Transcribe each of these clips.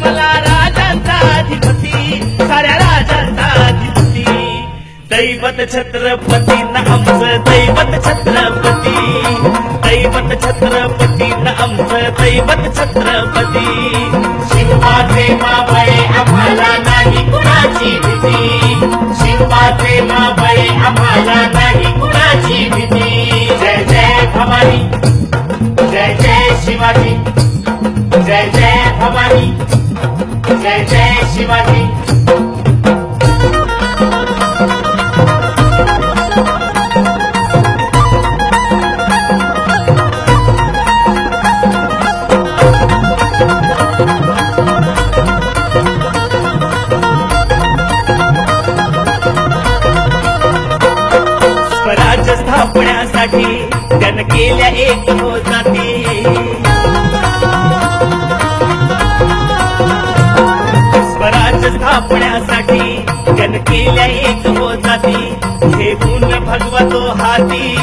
मला राजांचा अधिपती साऱ्या राजांचा अधिपती. दैवत छत्रपती न आमचं दैवत छत्रपती. दैवत छत्रपती न आमचं दैवत छत्रपती. शिवाचे मावळे आम्हाला नाही कुणाची भीती. शिवाचे मावळे आम्हाला नाही कुणाची भीती. जय जय भवानी जय जय शिवाजी. जय जय शिवाजी. स्वराज्य स्थापण्यासाठी त्यानं केल्या एक हो जाती केल्या एक हो हे गुण भगवतो हाती.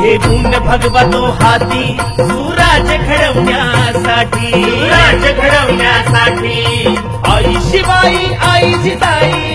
हे गुण भगवतो हाती सुराज घडवण्यासाठी. राज घडवण्यासाठी. आई शिवाई आई जिजाई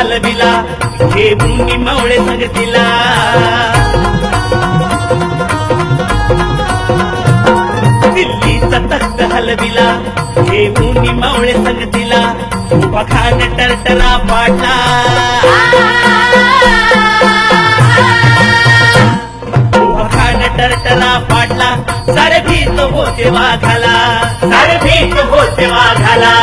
हलविला हे मुंगी मावळे सांगतीला. दिल्लीचा तख्त हलविला हे मुंगी मावळे सांगतीला. उभा खान टरटरा पाडला उभा खान टरटरा पाडला सारे भीत होते वाघाला. सारे भीत होते वाघाला.